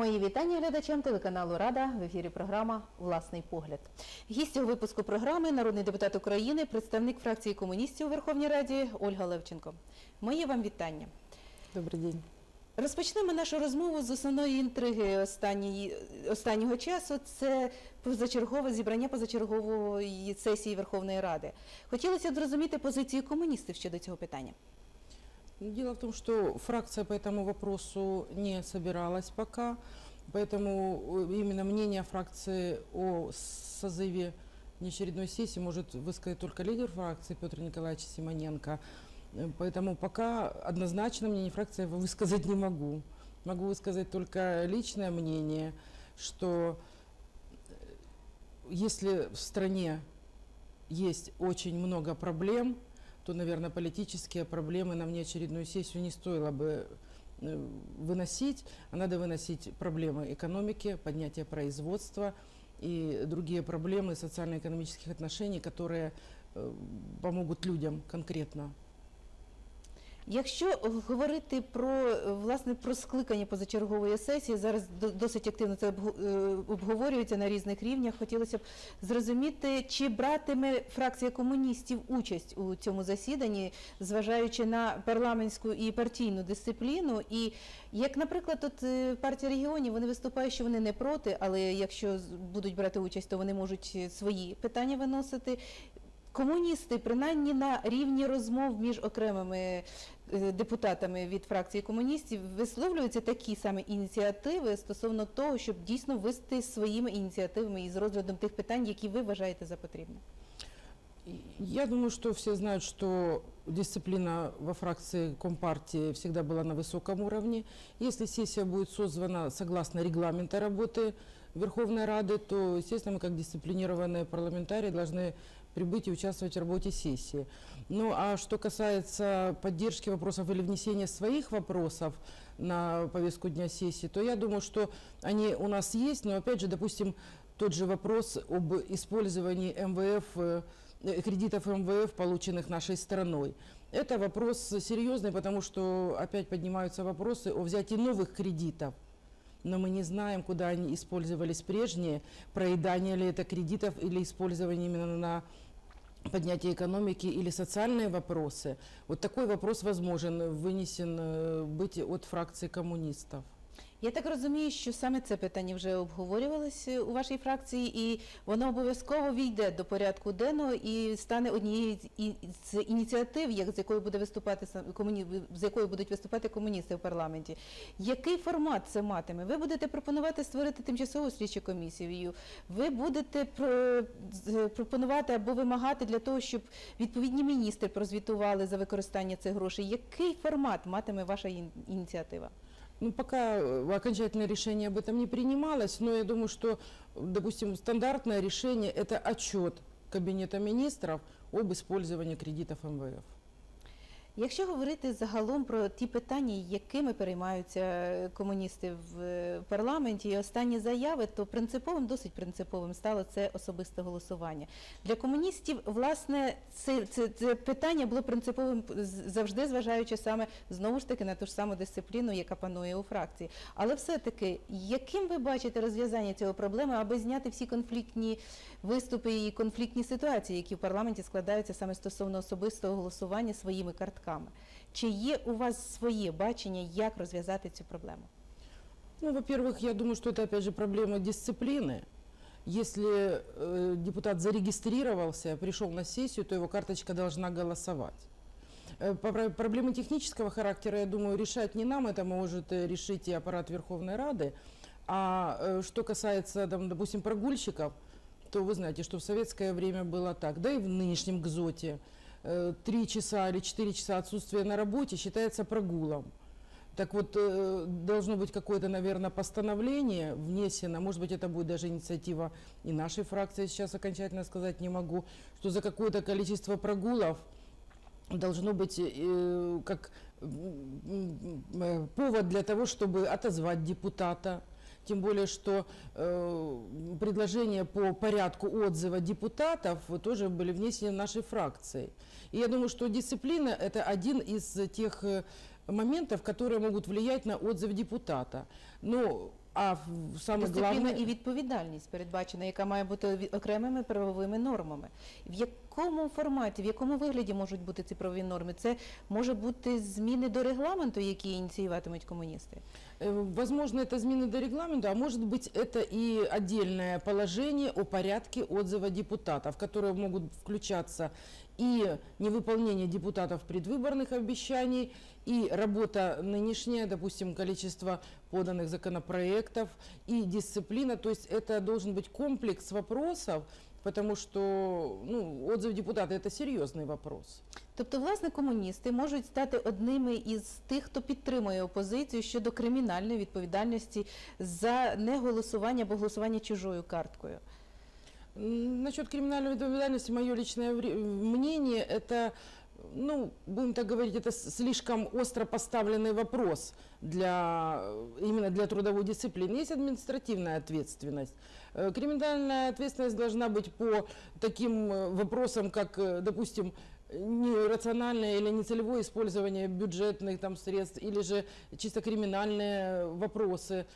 Мої вітання глядачам телеканалу Рада в ефірі програма Власний погляд. Гість випуску програми народний депутат України, представник фракції комуністів у Верховній Раді Ольга Левченко. Мої вам вітання. Добрый день. Розпочнемо нашу розмову з основної інтриги останньої, останнього часу. Це позачергове зібрання позачергової сесії Верховної Ради. Хотілося б зрозуміти позицію комуністів щодо цього питання. Дело в том, что фракция по этому вопросу не собиралась пока, поэтому э, именно мнение фракции о созыве неочередной сессии может высказать только лидер фракции Петр Николаевич Симоненко. Э, Поэтому пока однозначно мнение фракции высказать не могу. Могу высказать только личное мнение, что э, если в стране есть очень много проблем, то, наверное, политические проблемы на внеочередную сессию не стоило бы э, выносить, а надо выносить проблемы экономики, поднятия производства и другие проблемы социально-экономических отношений, которые э, помогут людям конкретно. Якщо говорити про власне про скликання позачергової сесії, зараз до- досить активно це е, обговорюється на різних рівнях. Хотілося б зрозуміти, чи братиме фракція комуністів участь у цьому засіданні, зважаючи на парламентську і партійну дисципліну. І як, наприклад, от е, партія регіонів вони виступають, що вони не проти, але якщо будуть брати участь, то вони можуть е, свої питання виносити. Комуністи, принаймні на рівні розмов між окремими е, депутатами від фракції комуністів, висловлюються такі саме ініціативи стосовно того, щоб дійсно вести своїми ініціативами і з розглядом тих питань, які ви вважаєте за потрібне. И Я думаю, что все знают, что дисциплина во фракции Компартии всегда была на высоком уровне. Если сессия будет созвана согласно регламента работы Верховной Рады, то, естественно, мы как дисциплинированные парламентарии должны прибыть и участвовать в работе сессии. Ну а что касается поддержки вопросов или внесения своих вопросов на повестку дня сессии, то я думаю, что они у нас есть, но опять же, допустим, тот же вопрос об использовании МВФ, э, кредитов МВФ, полученных нашей страной. Это вопрос серьезный, потому что опять поднимаются вопросы о взятии новых кредитов. Но мы не знаем, куда они использовались прежние, проедание ли это кредитов или использование именно на поднятие экономики или социальные вопросы. Вот такой вопрос возможен, вынесен э, быть от фракции коммунистов. Я так розумію, що саме це питання вже обговорювалося у вашій фракції, і воно обов'язково війде до порядку денного і стане однією з ініціатив, як з якою буде виступати з якою будуть виступати комуністи в парламенті. Який формат це матиме? Ви будете пропонувати створити тимчасову слідчу комісію. Ви будете про... пропонувати або вимагати для того, щоб відповідні міністри прозвітували за використання цих грошей. Який формат матиме ваша ін- ініціатива? Ну, пока э, окончательное решение об этом не принималось, но я думаю, что, допустим, стандартное решение – это отчет Кабинета министров об использовании кредитов МВФ. Якщо говорити загалом про ті питання, якими переймаються комуністи в е, парламенті, і останні заяви, то принциповим, досить принциповим стало це особисте голосування. Для комуністів, власне, це, це, це питання було принциповим завжди, зважаючи саме знову ж таки на ту ж саму дисципліну, яка панує у фракції. Але все-таки, яким ви бачите розв'язання цього проблеми, аби зняти всі конфліктні виступи і конфліктні ситуації, які в парламенті складаються саме стосовно особистого голосування своїми картками Чи є у вас своє бачення, як розв'язати цю проблему? Ну, во-первых, я думаю, что это, опять же, проблема дисциплины. Если э, депутат зарегистрировался, пришел на сессию, то его карточка должна голосовать. Э, по- про- Проблемы технического характера, я думаю, решать не нам, это может э, решить и аппарат Верховной Рады. А э, что касается, там, допустим, прогульщиков, то вы знаете, что в советское время было так, да и в нынешнем ГЗОТе. э, Три часа или четыре часа отсутствия на работе считается прогулом. Так вот, э, должно быть какое-то, наверное, постановление внесено, может быть, это будет даже инициатива и нашей фракции, сейчас окончательно сказать не могу, что за какое-то количество прогулов должно быть э, как м, м, э, повод для того, чтобы отозвать депутата. Тем более, что э, предложения по порядку отзыва депутатов тоже были внесены нашей фракцией. И я думаю, что дисциплина – это один из тех э, моментов, которые могут влиять на отзыв депутата. Но А в- самое Дисципліна главное... і відповідальність передбачена, яка має бути ві- окремими правовими нормами. В якому форматі, в якому вигляді можуть бути ці правові норми? Це може бути зміни до регламенту, які ініціюватимуть комуністи. Э, Возможно, это измены до регламента, а может быть, это и отдельное положение о порядке отзыва депутатов, в которое могут включаться и невыполнение депутатов предвыборных обещаний, и работа нынешняя, допустим, количество поданных законопроектов, и дисциплина. То есть это должен быть комплекс вопросов, потому что ну, отзыв депутата – это серьезный вопрос. Тобто, власне, комуністи можуть стати одними із тих, хто підтримує опозицію щодо кримінальної відповідальності за неголосування або голосування чужою карткою. М, Насчет криминальной ответственности, мое личное вре- мнение, это, ну, будем так говорить, это слишком остро поставленный вопрос для, э, именно для трудовой дисциплины. Есть административная ответственность. Э, Криминальная ответственность должна быть по таким э, вопросам, как, допустим, нерациональное или нецелевое использование бюджетных там средств, или же чисто криминальные вопросы.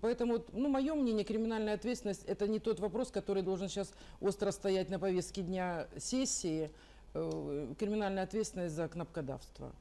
Поэтому, ну, мое мнение, криминальная ответственность – это не тот вопрос, который должен сейчас остро стоять на повестке дня сессии. Э, Криминальная ответственность за кнопкодавство.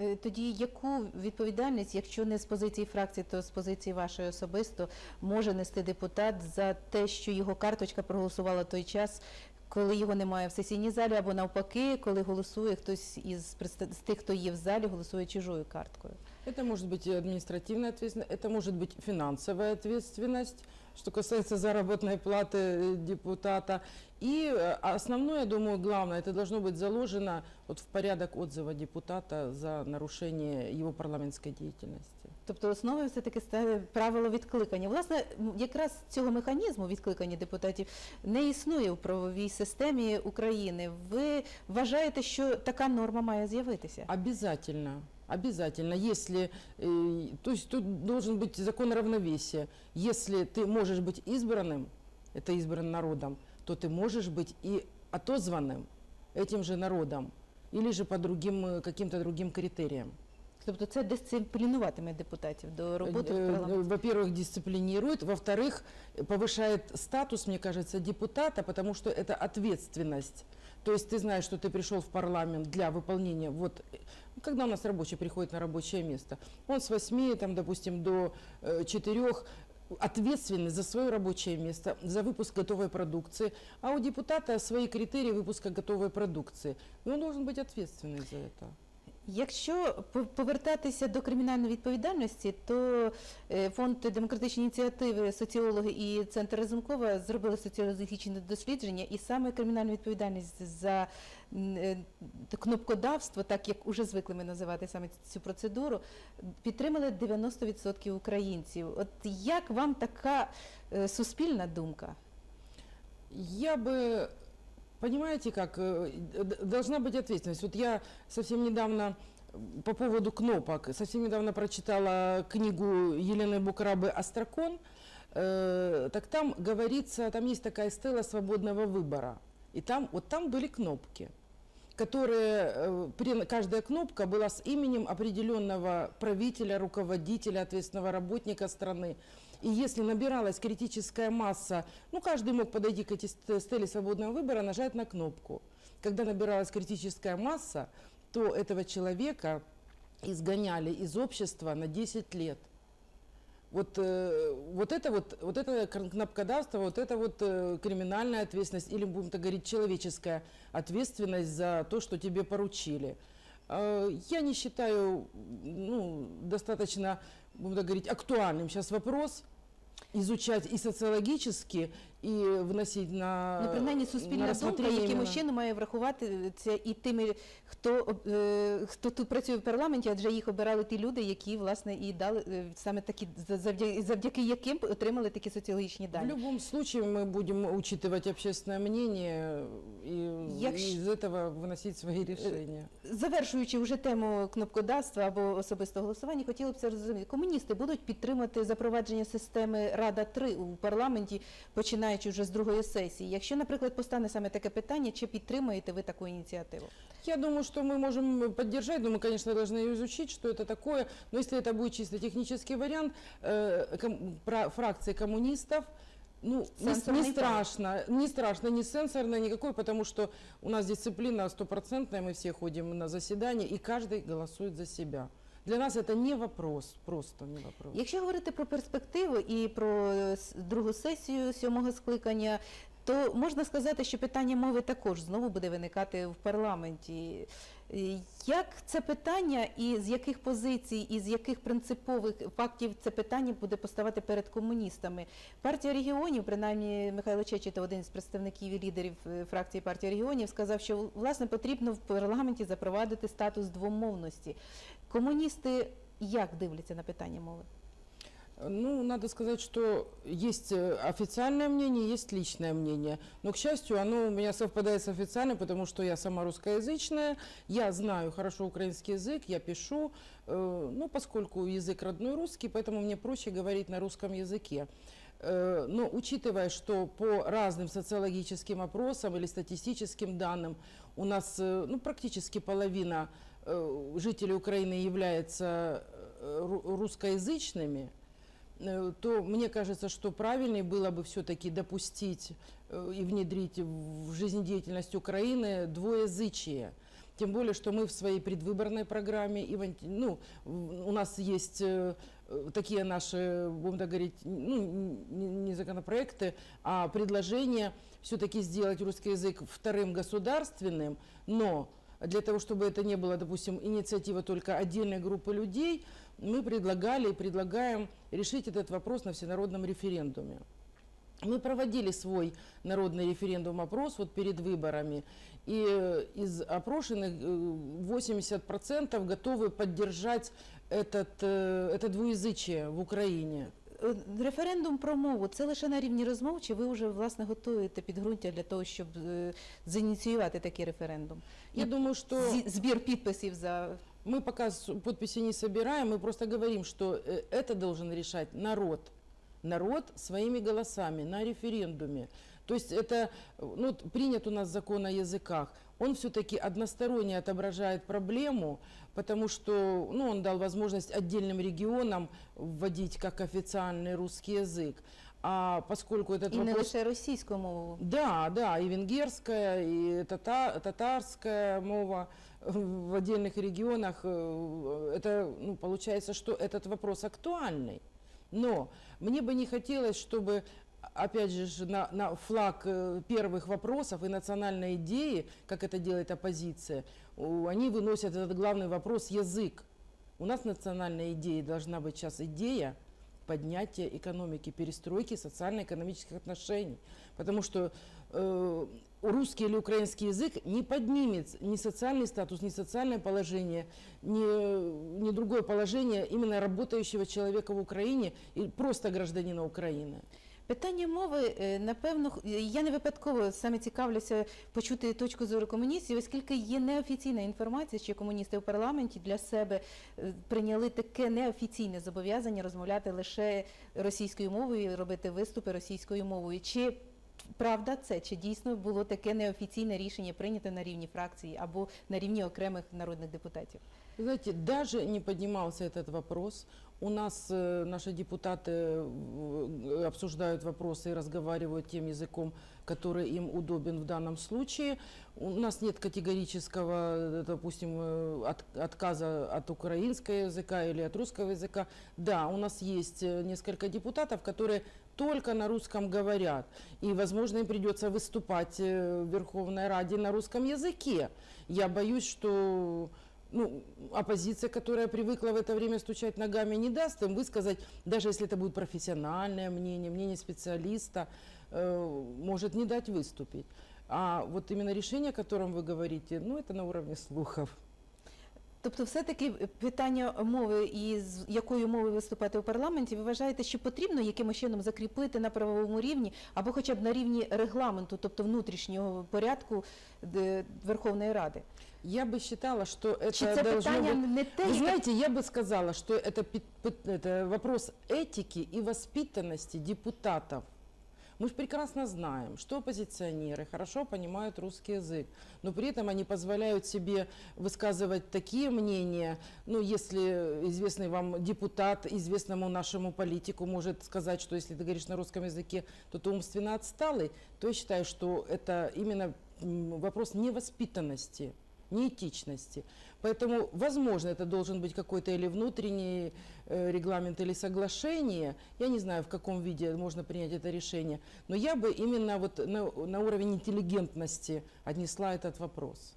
Е, Тоді яку відповідальність, якщо не з позиції фракції, то з позиції вашої особисто, може нести депутат за те, що його карточка проголосувала той час, коли його немає в сесійній залі, або навпаки, коли голосує хтось із представ- з тих, хто є в залі, голосує чужою карткою? Это может быть и административная ответственность, это может быть финансовая ответственность, что касается заработной платы э, депутата. И э, основное, я думаю, главное, это должно быть заложено вот в порядок отзыва депутата за нарушение его парламентской деятельности. Тобто основою все-таки стає правило відкликання. Власне, м, якраз цього механізму відкликання депутатів не існує у правовій системі України. Ви вважаєте, що така норма має з'явитися? Обязательно. Обязательно, если, э, то есть тут должен быть закон равновесия. Если ты можешь быть избранным, это избран народом, то ты можешь быть и отозванным этим же народом или же по другим, э, каким-то другим критериям. Тобто це дисциплінуватиме депутатів до роботи в Э, э, парламенті. Во-первых, дисциплинирует, во-вторых, э, повышает статус, мне кажется, депутата, потому что это ответственность. То есть ты знаешь, что ты пришел в парламент для выполнения, вот, э, когда у нас рабочий приходит на рабочее место, он с 8, там, допустим, до 4 ответственный за свое рабочее место, за выпуск готовой продукции, а у депутата свои критерии выпуска готовой продукции. И он должен быть ответственный за это. Якщо повертатися до кримінальної відповідальності, то е, фонд демократичні ініціативи, соціологи і центр Разумкова зробили соціологічне дослідження, і саме кримінальну відповідальність за е, кнопкодавство, так як уже звикли ми називати саме цю процедуру, підтримали 90% українців. От як вам така е, суспільна думка? Я бы, понимаете, как, э, должна быть ответственность. Вот я совсем недавно по поводу кнопок, совсем недавно прочитала книгу Елены Букрабы «Астракон», Э, так там говорится, там есть такая стела свободного выбора, и там, вот там были кнопки, которые, э, каждая кнопка была с именем определенного правителя, руководителя, ответственного работника страны. И если набиралась критическая масса, ну, каждый мог подойти к этой ст- стеле свободного выбора, нажать на кнопку. Когда набиралась критическая масса, то этого человека изгоняли из общества на 10 лет. Вот, э, вот это вот, вот это кнопкодавство, вот это вот э, криминальная ответственность, или будем так говорить, человеческая ответственность за то, что тебе поручили. Э, Я не считаю, ну, достаточно, будем так говорить, актуальным сейчас вопрос изучать и социологически, и вносить на, Ну, принаймні, на суспільна думка рассмотрение якимось именно. чином має врахувати це і тими, хто, об- е, хто тут працює в парламенті, адже їх обирали ті люди, які, власне, і дали е, саме такі, за- завдяки, завдяки яким отримали такі соціологічні В дані. любом случае мы будем учитывать общественное мнение и Якщо- из этого выносить свои решения. Завершуючи вже тему кнопкодавства або особистого голосування, хотіла б це зрозуміти. Комуністи будуть підтримати запровадження системи Рада 3 у парламенті, починаючи починаючи вже з другої сесії. Якщо, наприклад, постане саме таке питання, чи підтримуєте ви таку ініціативу? Я думаю, что мы можем поддержать, но мы, конечно, должны изучить, что это такое. Но если это будет чисто технический вариант, э, ком- про- фракции коммунистов, ну, не, с- Сенсорный не пай. страшно, не страшно, не сенсорно никакой, потому что у нас дисциплина стопроцентная, мы все ходим на заседания, и каждый голосует за себя. Для нас это не вопрос, просто не вопрос. Якщо говорити про перспективу і про е, другу сесію сьомого скликання, то можна сказати, що питання мови також знову буде виникати в парламенті. Е, Як це питання і з яких позицій, і з яких принципових фактів це питання буде поставати перед комуністами? Партія регіонів, принаймні Михайло Чечетов, один з представників і лідерів е, фракції партії регіонів, сказав, що власне потрібно в парламенті запровадити статус двомовності. Комуністи як дивляться на питання мови? Ну, надо сказать, что есть э, официальное мнение, есть личное мнение. Но, к счастью, оно у меня совпадает с официальным, потому что я сама русскоязычная, я знаю хорошо украинский язык, я пишу, э, ну, поскольку язык родной русский, поэтому мне проще говорить на русском языке. Э, Но учитывая, что по разным социологическим опросам или статистическим данным у нас э, ну, практически половина э, жителей Украины является э, ру- русскоязычными, э, то мне кажется, что правильнее было бы все-таки допустить и внедрить в жизнедеятельность Украины двуязычие. Тем более, что мы в своей предвыборной программе, ну, у нас есть такие наши, будем так говорить, ну, не, законопроекты, а предложения все-таки сделать русский язык вторым государственным, но для того, чтобы это не было, допустим, инициатива только отдельной группы людей, мы предлагали и предлагаем решить этот вопрос на всенародном референдуме. Мы проводили свой народный референдум-опрос вот перед выборами, и э, из опрошенных э, 80% готовы поддержать этот, э, это двуязычие в Украине. Е, Референдум про мову це лише на рівні розмов, чи ви вже власне готуєте підґрунтя для того, щоб е, зініціювати такий референдум? Я И думаю, что... Зі- збір підписів за Мы пока с- подписи не собираем, мы просто говорим, что э, это должен решать народ. Народ своими голосами на референдуме. То есть это, э, ну, вот принят у нас закон о языках. Он все-таки односторонне отображает проблему, потому что ну, он дал возможность отдельным регионам вводить как официальный русский язык. А поскольку этот і не вопрос... лише російську мову. Да, да, и венгерская, и тата- татарская мова в отдельных регионах. э, Это, ну, получается, что этот вопрос актуальный. Но мне бы не хотелось, чтобы, опять же, ж, на, на флаг э, первых вопросов и национальной идеи, как это делает оппозиция, у- они выносят этот главный вопрос язык. У нас национальная идея должна быть сейчас идея поднятия экономики, перестройки социально-экономических отношений. Потому что э, русский или украинский язык не поднимет ни социальный статус, ни социальное положение, ни, ни другое положение именно работающего человека в Украине и просто гражданина Украины. Питання мови, е, напевно, х- я не випадково саме цікавлюся почути точку зору комуністів, оскільки є неофіційна інформація, що комуністи в парламенті для себе е, прийняли таке неофіційне зобов'язання розмовляти лише російською мовою, і робити виступи російською мовою. Чи правда це? Чи дійсно було таке неофіційне рішення прийнято на рівні фракції або на рівні окремих народних депутатів? Знаете, даже не поднимался этот вопрос. У нас э, наши депутаты э, обсуждают вопросы и разговаривают тем языком, который им удобен в данном случае. У нас нет категорического, э, допустим, э, от- отказа от украинского языка или от русского языка. Да, у нас есть э, несколько депутатов, которые только на русском говорят. И, возможно, им придется выступать э, в Верховной Раде на русском языке. Я боюсь, что ну, оппозиция, которая привыкла в это время стучать ногами, не даст им высказать, даже если это будет профессиональное мнение, мнение специалиста, э, может не дать выступить. А вот именно решение, о котором вы говорите, ну, это на уровне слухов. Тобто, все-таки питання мови і з якою мовою виступати у парламенті, ви вважаєте, що потрібно якимось чином закріпити на правовому рівні або хоча б на рівні регламенту, тобто внутрішнього порядку де- Верховної Ради? Я бы считала, что это Чи це должно питання быть... не те, Вы яке- знаете, я бы сказала, что это, пи- это вопрос этики и воспитанности депутатов. Мы же прекрасно знаем, что оппозиционеры хорошо понимают русский язык, но при этом они позволяют себе высказывать такие мнения, ну, если известный вам депутат, известному нашему политику может сказать, что если ты говоришь на русском языке, то ты умственно отсталый, то я считаю, что это именно м, вопрос невоспитанности, неэтичности. Поэтому, возможно, это должен быть какой-то или внутренний э, регламент, или соглашение. Я не знаю, в каком виде можно принять это решение. Но я бы именно вот на, на уровень интеллигентности отнесла этот вопрос.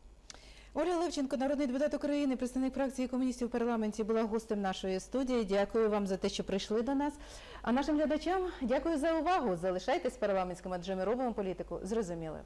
Оля Левченко, народний депутат України, представник фракції комуністів в парламенті, була гостем нашої студії. Дякую вам за те, що прийшли до нас. А нашим глядачам дякую за увагу. Залишайтесь парламентським, адже ми робимо політику зрозуміло.